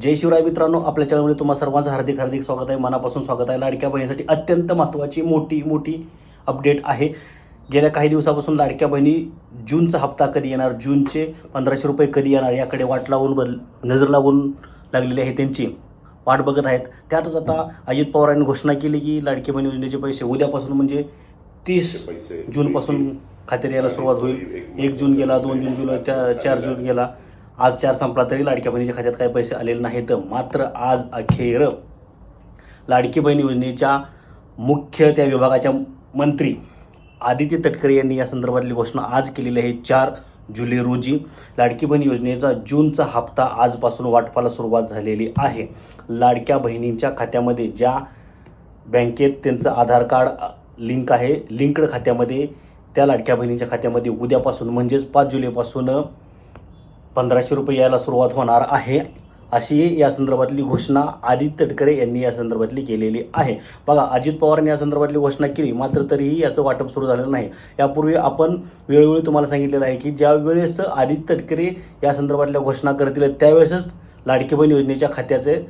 जय शिवराय मित्रांनो आपल्या चॅनलमध्ये तुम्हा सर्वांचं हार्दिक हार्दिक स्वागत आहे. मनापासून स्वागत आहे. लाडक्या बहिणीसाठी अत्यंत महत्त्वाची मोठी मोठी अपडेट आहे. गेल्या काही दिवसापासून लाडक्या बहिणी जूनचा हप्ता कधी येणार? जूनचे पंधराशे रुपये कधी येणार? याकडे वाट लावून बल नजर लागून लागलेली आहे त्यांची. वाट बघत आहेत. त्यातच आता अजित पवारांनी घोषणा केली की लाडकी बहिणी योजनेचे पैसे उद्यापासून म्हणजे तीस पैसे. जूनपासून खात्यात यायला सुरुवात होईल. एक जून गेला दोन जून गेला त्या चार जून गेला. आज चार संपला तरी लाडक्या बहिणीच्या खात्यात काही पैसे आलेले नाहीत. मात्र आज अखेर लाडकी बहीण योजनेच्या मुख्य त्या विभागाच्या मंत्री आदित्य तटकरे यांनी या संदर्भातली घोषणा आज केलेली आहे चार जुलै रोजी. लाडकी बहीण योजनेचा जूनचा हप्ता आजपासून वाटपाला सुरुवात झालेली आहे. लाडक्या बहिणींच्या खात्यामध्ये ज्या बँकेत त्यांचं आधार कार्ड लिंक आहे लिंक्ड खात्यामध्ये त्या लाडक्या बहिणीच्या खात्यामध्ये उद्यापासून म्हणजेच पाच जुलैपासून पंधराशे रुपये यायला सुरुवात होणार आहे अशी या संदर्भातली घोषणा आदित्य तटकरे यांनी या संदर्भातली केलेली आहे. बघा अजित पवारांनी या संदर्भातली घोषणा केली मात्र तरीही याचं वाटप सुरू झालेलं नाही. यापूर्वी आपण वेळोवेळी तुम्हाला सांगितलेलं आहे की ज्यावेळेस आदित्य तटकरे या संदर्भातल्या घोषणा करतील त्यावेळेसच लाडकी बहीण योजनेच्या खात्याचे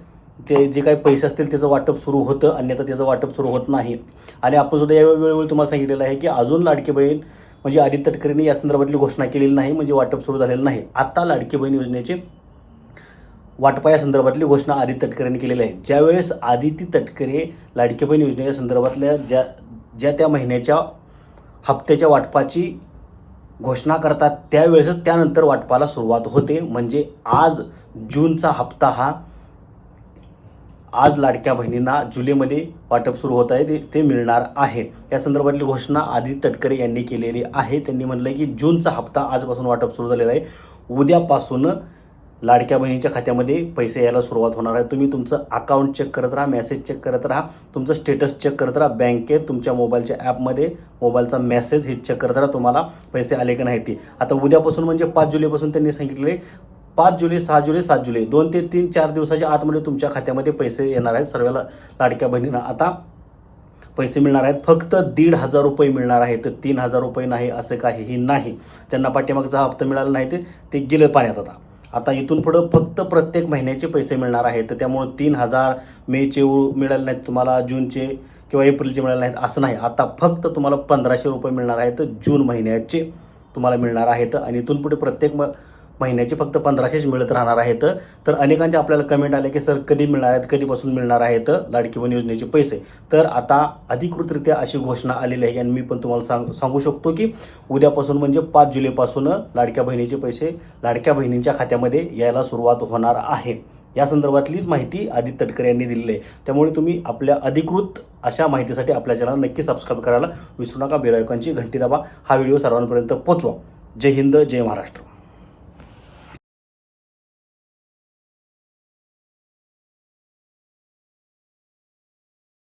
ते जे काही पैसे असतील त्याचं वाटप सुरू होतं अन्यथा त्याचं वाटप सुरू होत नाही. आणि आपण सुद्धा या वेळोवेळी तुम्हाला सांगितलेलं आहे की अजून लाडकी बहीण म्हणजे आदित्य ठाकरेंनी या संदर्भातली घोषणा केलेली नाही म्हणजे वाटप सुरू झालेलं नाही. आता लाडकी बहीण योजनेचे वाटपा या संदर्भातली घोषणा आदित्य तटकरेंनी केलेली आहे. ज्यावेळेस आदित्य तटकरे लाडकी बहीण योजनेच्या संदर्भातल्या ज्या ज्या त्या महिन्याच्या हप्त्याच्या वाटपाची घोषणा करतात त्यावेळेसच त्यानंतर वाटपाला सुरुवात होते. म्हणजे आज जूनचा हप्ता हा आज लाडक्या बहिणींना जुलैमध्ये वाटप सुरू होत आहे ते ते मिळणार आहे. या संदर्भातली घोषणा आदित्य तटकरे यांनी केलेली आहे. त्यांनी म्हटलं की जूनचा हप्ता आजपासून वाटप सुरू झालेला आहे. उद्यापासून लाडक्या बहिणीच्या खात्यामध्ये पैसे यायला सुरुवात होणार आहे. तुम्ही तुमचं अकाउंट चेक करत राहा मेसेज चेक करत राहा. तुमचं स्टेटस चेक करत राहा. बँकेत तुमच्या मोबाईलच्या ॲपमध्ये मोबाईलचा मेसेज हे चेक करत राहा. तुम्हाला पैसे आले की नाही ते. आता उद्यापासून म्हणजे पाच जुलैपासून त्यांनी सांगितले पाच जुलै सहा जुलै सात जुलै दोन ते तीन चार दिवसाच्या आतमध्ये तुमच्या खात्यामध्ये पैसे येणार आहेत. सर्व लाडक्या बहिणींना आता पैसे मिळणार आहेत. फक्त दीड हजार रुपये मिळणार आहेत. तीन हजार रुपये नाही असं काहीही नाही. त्यांना पाठीमागचा हप्ता मिळाला नाही ते ते गेलं पाण्यात आता. आता इथून पुढं फक्त प्रत्येक महिन्याचे पैसे मिळणार आहेत. त्यामुळे तीन हजार मेचे उ- मिळाले नाहीत तुम्हाला जूनचे किंवा एप्रिलचे मिळाले नाहीत असं नाही. आता फक्त तुम्हाला पंधराशे रुपये मिळणार आहेत. जून महिन्याचे तुम्हाला मिळणार आहेत. आणि इथून पुढे प्रत्येक म महिन्याचे फक्त पंधराशेच मिळत राहणार आहेत. तर अनेकांचे आपल्याला कमेंट आले की सर कधी मिळणार आहेत? कधीपासून मिळणार आहेत? लाडकी बहीण योजनेचे पैसे. तर आता अधिकृतरित्या अशी घोषणा आलेली आहे. आणि मी पण तुम्हाला सांग सांगू शकतो की उद्यापासून म्हणजे पाच जुलैपासून लाडक्या बहिणीचे पैसे लाडक्या बहिणींच्या खात्यामध्ये यायला सुरुवात होणार आहे. या संदर्भातलीच माहिती आदित्य तटकरे यांनी दिलेली आहे. त्यामुळे तुम्ही आपल्या अधिकृत अशा माहितीसाठी आपल्या चॅनल नक्की सबस्क्राईब करायला विसरू नका. बेलायकांची घंटी दाबा. हा व्हिडिओ सर्वांपर्यंत पोचवा जय हिंद जय महाराष्ट्र.